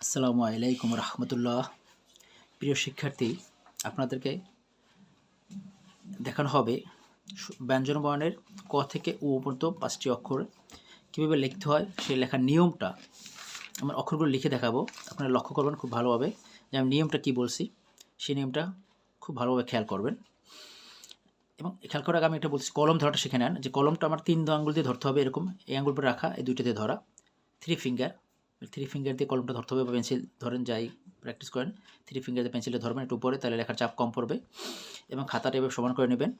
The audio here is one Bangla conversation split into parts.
আসসালামু আলাইকুম রহমতুল্লাহ। প্রিয় শিক্ষার্থী, আপনাদেরকে দেখানো হবে সু- ব্যঞ্জন বর্ণের ক থেকে উ পর্যন্ত পাঁচটি অক্ষর। কীভাবে লিখতে হয়, সেই লেখার নিয়মটা আমার অক্ষরগুলো লিখে দেখাবো। আপনারা লক্ষ্য করবেন খুব ভালোভাবে যে আমি নিয়মটা কী বলছি, সেই নিয়মটা খুব ভালোভাবে খেয়াল করবেন। এবং খেয়াল করার আগে আমি একটা বলছি, কলম ধরাটা শিখে নেন। যে কলমটা আমার তিন আঙ্গুল দিয়ে ধরতে হবে এরকম, এই আঙ্গুল পরে রাখা, এই দুইটা দিয়ে ধরা। থ্রি ফিঙ্গার থ্রি ফিঙ্গার দিয়ে কলমটা ধরতে হবে বা পেন্সিল ধরেন যাই প্র্যাকটিস করেন থ্রি ফিঙ্গার দিয়ে পেন্সিলটা ধরবেন, একটু উপরে, তাহলে লেখার চাপ কম পড়বে এবং খাতাটা এভাবে সমান করে নেবেন।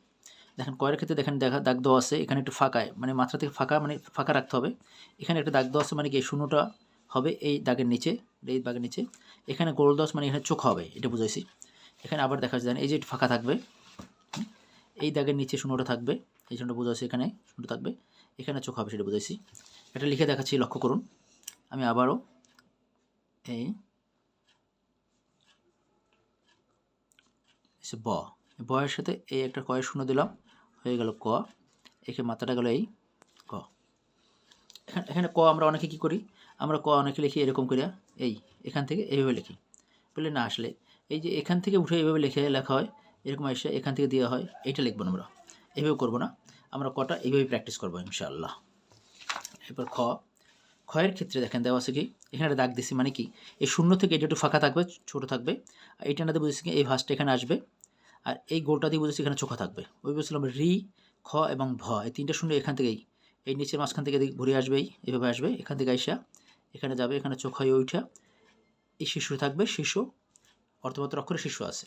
দেখেন, কয়ের ক্ষেত্রে দেখেন, দেখা, দাগ দেওয়া আছে, এখানে একটু ফাঁকায় মানে মাথা থেকে ফাঁকা মানে ফাঁকা রাখতে হবে। এখানে একটা দাগ দেওয়া আছে মানে কি শূন্যটা হবে এই দাগের নিচে, এই দাগের নিচে। এখানে গোল দশ মানে এখানে চোখ হবে, এটা বুঝাইছি। এখানে আবার দেখা যায় এই যে ফাঁকা থাকবে এই দাগের নিচে শূন্যটা থাকবে, এই জন্য বোঝাচ্ছি এখানে শূন্য থাকবে, এখানে চোখ হবে, সেটা বুঝাইছি। এটা লিখে দেখাচ্ছি, লক্ষ্য করুন। আমি আবারও এই ব। বয়ের সাথে এই একটা কয়ের শূন্য দিলাম, হয়ে গেল ক। এখানে মাথাটা গেল এই ক। এখানে এখানে ক আমরা অনেকে কি করি? আমরা ক অনেকে লিখি এরকম করিয়া এই, এখান থেকে এইভাবে লিখি। বলে না আসলে, এই যে এখান থেকে উঠে এইভাবে লিখে লেখা হয়, এরকম এসে এখান থেকে দেওয়া হয়, এইটা লিখব না আমরা। এইভাবে করব না। আমরা কটা এইভাবে প্র্যাকটিস করব ইনশাআল্লাহ। এরপর খ। ক্ষয়ের ক্ষেত্রে দেখেন দেওয়া আছে কি? এখানে একটা দাগ দিছি মানে কি? এই শূন্য থেকে এটা একটু ফাঁকা থাকবে, ছোট থাকবে। আর এইটানাতে বুঝেছি কি এই ভাঁজটা এখানে আসবে। আর এই গোলটা দিয়ে বুঝেছি এখানে চোখা থাকবে। ওই বলছিলাম রি, খ এবং ভ। এই তিনটা শূন্য এখান থেকেই। এই নিচের মাঝখান থেকে ঘুরে আসবেই, এভাবে আসবে। এখান থেকে আইসা এখানে যাবে, এখানে চোখ হয়ে ওইটা এই শিশু থাকবে, শিশু। অর্থবত অক্ষরে শিশু আছে।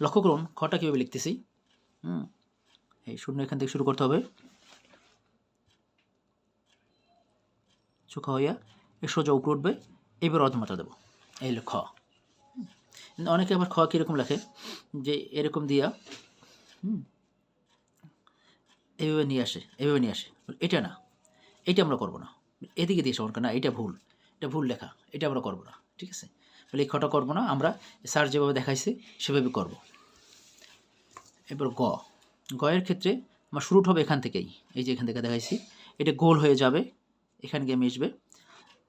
লক্ষ্য করুন খটা কীভাবে লিখতেছি? হুম, এই শূন্য এখান থেকে শুরু করতে হবে। চোখা হইয়া এ সোজা উপরে উঠবে, এবার অর্ধমাত্রা দেবো। এই হলো খ অনেকে আবার খ কীরকম লেখে, যে এরকম দিয়া, হুম এইভাবে নিয়ে আসে এইভাবে নিয়ে আসে। এটা না, এটা আমরা করব না। এদিকে দিয়ে সমান না, এটা ভুল এটা ভুল লেখা, এটা আমরা করব না। ঠিক আছে? বলে, এই খটা করব না, আমরা স্যার যেভাবে দেখাইছে, সেভাবে করব। এবার গ, গয়ের ক্ষেত্রে আমার শুরুটা হবে এখান থেকেই, এই যে এখান থেকে দেখাইছি, এটা গোল হয়ে যাবে এখানে গিয়ে মিশবে।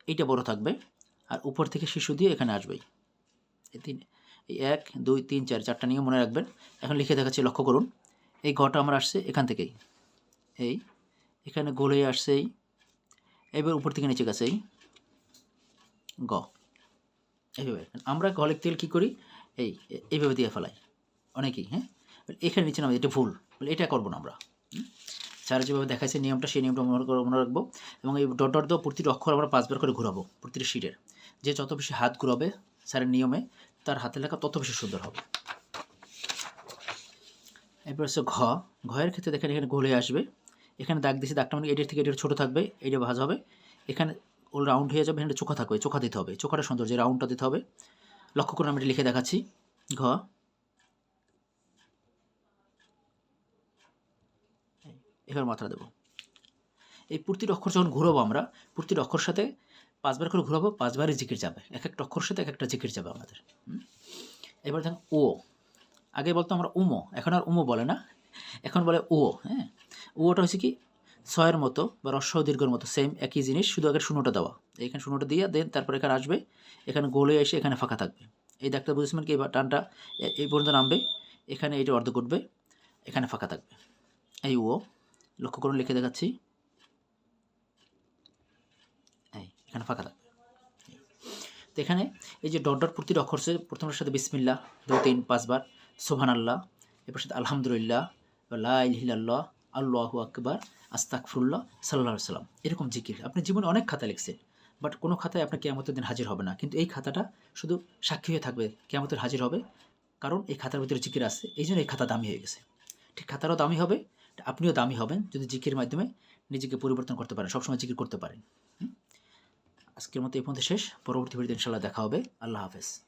এইটা বড় থাকবে আর উপর থেকে শিশু দিয়ে এখানে আসবেই। তিন, এই এক, দুই, তিন, চার, চারটা নিয়ে মনে রাখবেন। এখন লিখে দেখাচ্ছি, লক্ষ্য করুন। এই ঘটা আমার আসছে এখান থেকেই। এই, এখানে গোল হয়ে আসছে এই। এবার উপর থেকে নিচে গেছে এই। গ। এইভাবে আমরা লিখতে গেলে কী করি? এই, এইভাবে দিয়ে ফেলাই। অনেকেই হ্যাঁ? এখানে নিচে নামে এটা ভুল। এটা করব না আমরা? স্যার যেভাবে দেখাচ্ছে নিয়মটা, সেই নিয়মটা মনে করে, মনে রাখব। এবং এই ডট ডট দেওয়া প্রতিটি অক্ষর আমরা পাঁচবার করে ঘোরাবো, প্রতিটি শিটের যে যত বেশি হাত ঘুরাবে স্যারের নিয়মে, তার হাতে লেখা তত বেশি সুন্দর হবে। এরপর হচ্ছে ঘ। ঘয়ের ক্ষেত্রে দেখেন এখানে গোলে আসবে। এখানে দাগ দিয়েছি দাগটা মানে এটির থেকে এটির ছোটো থাকবে এইটা ভাজ হবে। এখানে ওল রাউন্ড হয়ে যাবে, এখানে চোখা থাকবে, চোখা দিতে হবে। চোখাটা সুন্দর, যে রাউন্ডটা দিতে হবে। লক্ষ্য করে আমি এটা লিখে দেখাচ্ছি। ঘ। এবার মাত্রা দেবো। এই প্রতিটি অক্ষর যখন ঘুরাবো আমরা, প্রতিটি অক্ষর সাথে পাঁচবার করে ঘুরাবো, পাঁচবারই জিকির যাবে। এক একটা অক্ষর সাথে এক একটা জিকির যাবে আমাদের? এবার দেখেন ও। আগে বলতো আমরা উমো, এখন আর উমো বলে না। এখন বলে ও হ্যাঁ? ওটা হচ্ছে কি? ছয়ের মতো বা রস্য দীর্ঘের মতো সেম একই জিনিস, শুধু আগে শূন্যটা দেওয়া। এখানে শূন্যটা দিয়ে দেন তারপরে এখানে আসবে, এখানে গোলে এসে এখানে ফাঁকা থাকবে। এই দাগটা বুঝেছেন কি? টানটা এই পর্যন্ত নামবে, এখানে এইটা অর্ধ করবে এখানে ফাঁকা থাকবে। এই ও। লক্ষ্য করুন, লিখে দেখাচ্ছি। এখানে ফাঁকা থাকবে তো এখানে এই যে ডট ডট প্রতিটি অক্ষর সে প্রথমের সাথে বিসমিল্লা দুই, তিন, পাঁচবার সোহান আল্লাহ এরপর সাথে আলহামদুলিল্লাহ লাহ আল্লাহ আকবার আস্তাকফুল্লাহ সাল্লাহ সাল্লাম এরকম জিকির। আপনি জীবনে অনেক খাতা লিখছেন, বাট কোনো খাতায় আপনার কেয়ামতের দিন হাজির হবে না। কিন্তু এই খাতাটা শুধু সাক্ষী হয়ে থাকবে, কেয়ামতের হাজির হবে, কারণ এই খাতার ভিতরে জিকির আছে এই জন্য এই খাতা দামি হয়ে গেছে। ঠিক খাতারও দামি হবে আপনিও দামি হবেন যদি জিকির মাধ্যমে নিজেকে পরিবর্তন করতে পারেন, সবসময় জিকির করতে পারেন। আজকের মতো এই পর্যন্ত শেষ। পরবর্তী ভিডিও ইনশাল্লাহ দেখা হবে। আল্লাহ হাফেজ।